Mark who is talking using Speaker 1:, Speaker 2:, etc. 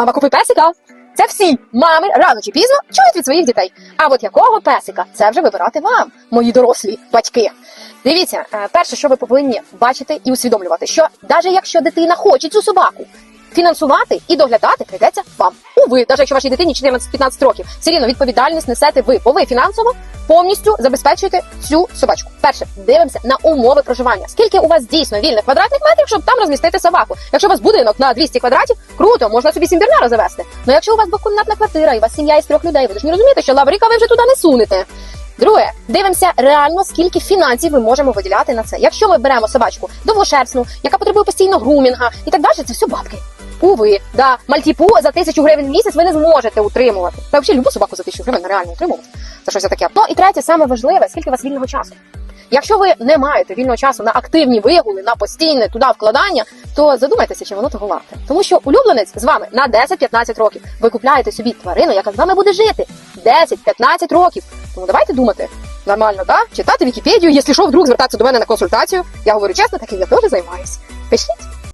Speaker 1: Мама, купи песика. Це всі мами рано чи пізно чують від своїх дітей. А от якого песика це вже вибирати вам, мої дорослі батьки. Дивіться, е, перше, що ви повинні бачити і усвідомлювати, що навіть якщо дитина хоче цю собаку фінансувати і доглядати, прийдеться вам. Уви, навіть якщо вашій дитині 14-15 років, все рівно відповідальність несете ви, бо ви фінансово повністю забезпечуєте цю собачку. Перше, дивимося на умови проживання. Скільки у вас дійсно вільних квадратних метрів, щоб там розмістити собаку? Якщо у вас будинок на 200 квадратів, круто, можна собі сімбірнара завести. Ну якщо у вас двокімнатна квартира і у вас сім'я із трьох людей, ви ж не розумієте, що лаврика ви вже туди не сунете. Друге, дивимося реально, скільки фінансів ми можемо виділяти на це. Якщо ми беремо собачку довгошерстну, яка потребує постійно грумінга і так далі, це все бабки. Уви, да, мальтіпу за тисячу гривень в місяць ви не зможете утримувати. Та взагалі любу собаку за тисячу гривень нереально утримувати. Це щось таке. Ну і третє, саме важливе, скільки у вас вільного часу. Якщо ви не маєте вільного часу на активні вигули, на постійне туди вкладання, то задумайтеся, чи воно того варте. Тому що улюбленець з вами на 10-15 років. Ви купляєте собі тварину, яка з вами буде жити 10-15 років. Тому давайте думати. Нормально, да? Читати Вікіпедію, якщо що, вдруг звертатися до мене на консультацію. Я говорю чесно, таким я теж займаюся. Пишіть.